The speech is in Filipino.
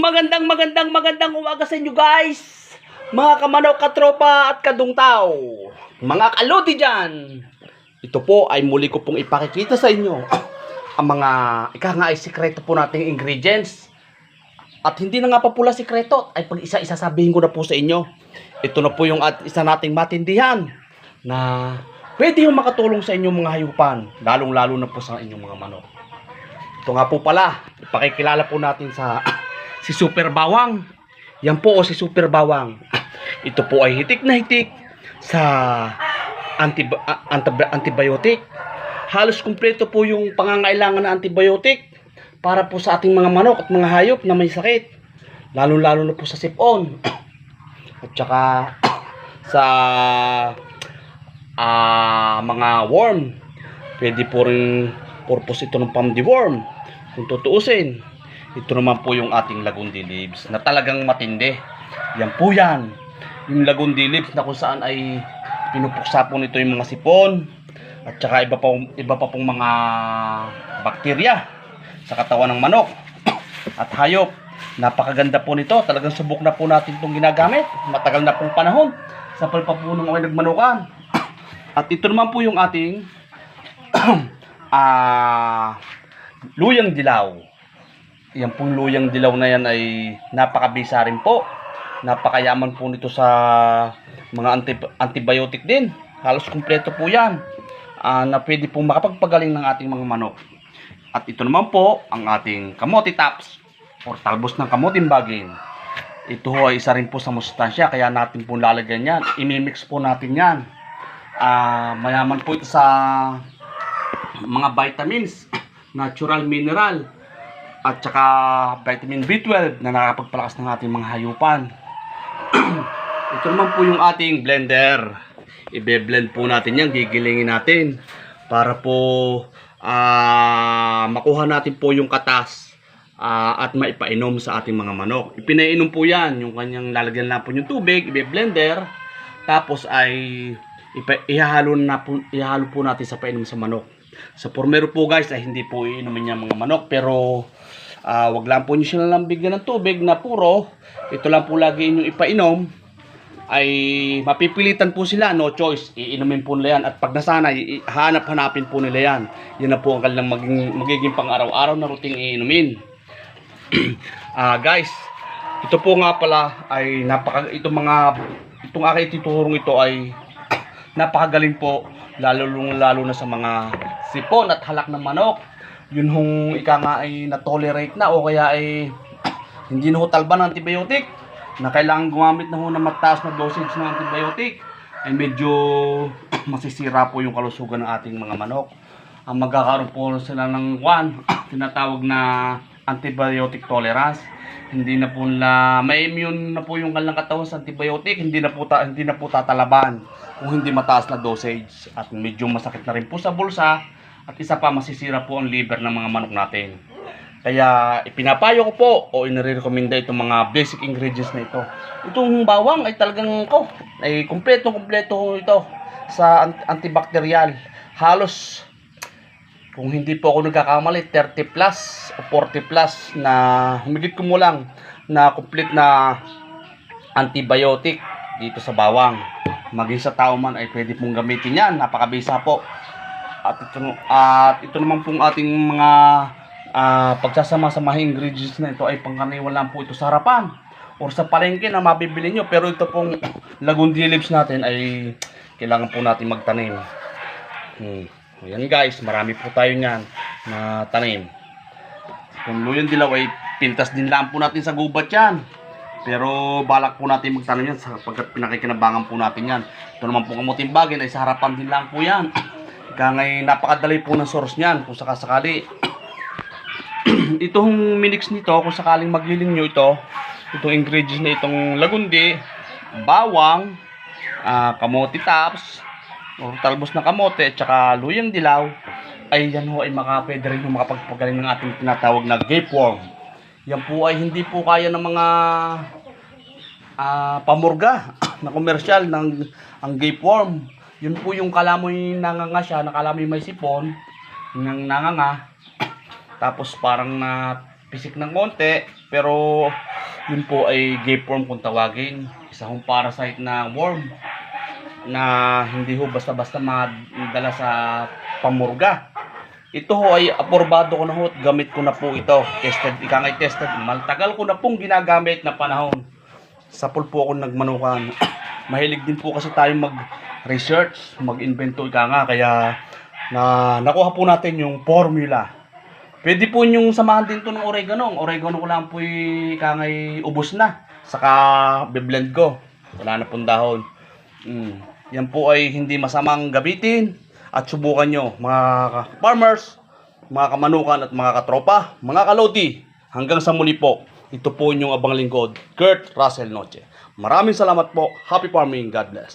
Magandang magandang magandang umaga sa inyo guys. Mga kamanok, katropa at kadungtaw. Mga kalodi dyan. Ito po ay muli ko pong ipakikita sa inyo ang mga ika nga ay sikreto po nating ingredients. At hindi na nga pa pula sikreto ay pag isa-isa sabihin ko na po sa inyo. Ito na po yung at isa nating matindihan na pwede yung makatulong sa inyong mga hayupan. Lalong-lalo na po sa inyong mga manok. Ito nga po pala, ipakikilala po natin sa si Super Bawang. Yan po o si Super Bawang. Ito po ay hitik na hitik sa anti, ah, anti- antibiotic. Halos kumpleto po yung pangangailangan na antibiotic para po sa ating mga manok at mga hayop na may sakit. Lalo-lalo na po sa sipon. At saka sa ah mga worm. Pwede po rin purpose ito ng pamdiworm. Kung tutuusin. Ito naman po yung ating lagundi leaves na talagang matindi. Yan po yan. Yung lagundi leaves na kung saan ay pinupuksa po nito yung mga sipon at saka iba pa, iba pa pong mga bakterya sa katawan ng manok at hayop. Napakaganda po nito. Talagang subok na po natin itong ginagamit. Matagal na pong panahon sa palpapunong ay nagmanukan. At ito naman po yung ating ah luyang dilaw. Yan pong luyang dilaw na yan ay napakabisa rin po. Napakayaman po nito sa mga anti- antibiotic din. Halos kumpleto po yan. Ah, na pwede pong makapagpagaling ng ating mga manok. At ito naman po ang ating kamote tops or talbos ng kamuting bagin. Ito ho ay isa rin po sa mustansya kaya natin po lalagyan yan. Imimix po natin yan. Ah, mayaman po ito sa mga vitamins, natural mineral, at saka vitamin B12 na nakakapagpalakas ng ating mga hayupan. Ito naman po yung ating blender. Ibe-blend po natin yan, gigilingin natin para po ah makuha natin po yung katas ah, at maipainom sa ating mga manok. Ipinainom po yan, yung kanyang lalagyan na po yung tubig, ibe-blender, tapos ay ihahalo, na po, ihahalo po natin sa painom sa manok. Sa formero po guys ay hindi po iinumin niya mga manok pero ah, wag lang po niyo sila lang bigyan ng tubig na puro. Ito lang po lagi inyong ipainom ay mapipilitan po sila, no choice. Iinumin po nila yan at pag nasanay, hanap-hanapin po nila yan. Yan na po ang kanilang maging, magiging pang-araw-araw na routine iinumin. Ah guys, ito po nga pala ay napaka itong mga itong aking ituturong ito ay napakagaling po lalo lalo na sa mga sipon at halak ng manok. Yun hong ika nga ay na-tolerate na o kaya ay hindi na talba ng antibiotic na kailangan gumamit na ho ng mataas na dosage ng antibiotic ay medyo masisira po yung kalusugan ng ating mga manok. Ang magkakaroon po sila ng one, tinatawag na antibiotic tolerance. Hindi na po nila, may immune na po yung kanilang katawan sa antibiotic, hindi na po, ta, hindi na po tatalaban kung hindi mataas na dosage. At medyo masakit na rin po sa bulsa at isa pa masisira po ang liver ng mga manok natin. Kaya ipinapayo ko po o inire-recommenda itong mga basic ingredients na ito. Itong bawang ay talagang ko, ay kumpleto kumpleto ito sa ant- antibacterial. Halos kung hindi po ako nagkakamali 30 plus o 40 plus na humigit ko mo lang na complete na antibiotic dito sa bawang. Maging sa tao man ay pwede pong gamitin yan. Napakabisa po. At ito, at ito naman pong ating mga ah, pagsasama-samahing ingredients na ito ay pangkaraniwan lang po ito sa harapan or sa palengke na mabibili nyo. Pero ito pong lagundi leaves natin ay kailangan po natin magtanim. Hmm. Ayan guys, marami po tayo niyan na tanim. Kung luyan dilaw ay pintas din lang po natin sa gubat yan. Pero balak po natin magtanim yan sapagkat pinakikinabangan po natin yan. Ito naman po kamuting bagay ay sa harapan din lang po yan. Kaya ngay napakadali po ng source niyan kung sakasakali. itong minix nito, kung sakaling magiling nyo ito, itong ingredients na itong lagundi, bawang, ah, kamote tops, o talbos ng kamote, at saka luyang dilaw, ay yan ho ay makapwede rin makapagpagaling ng ating tinatawag na gapeworm. Yan po ay hindi po kaya ng mga ah, pamurga na komersyal ng ang gapeworm. Yun po yung kalamoy nanganga siya, na kalamoy may sipon, ng nanganga. Tapos parang na pisik ng konti, pero Yun po ay gay worm kung tawagin. Isa hong parasite na worm na hindi ho basta-basta madala sa pamurga. Ito ho ay aporbado ko na ho gamit ko na po ito. Tested, ika nga'y tested. Maltagal ko na pong ginagamit na panahon. Sa po ako nagmanukan. Mahilig din po kasi tayo mag-research, mag-invento ika nga. Kaya na nakuha po natin yung formula. Pwede po yung samahan din to ng oregano. Ang oregano ko lang po ika nga'y ubos na. Saka biblend ko. Wala na pong dahon. Mm. Yan po ay hindi masamang gamitin at subukan nyo mga ka- farmers, mga kamanukan at mga katropa, mga kalodi. Hanggang sa muli po, ito po yung abang lingkod, Kurt Russell Noche. Maraming salamat po. Happy farming. God bless.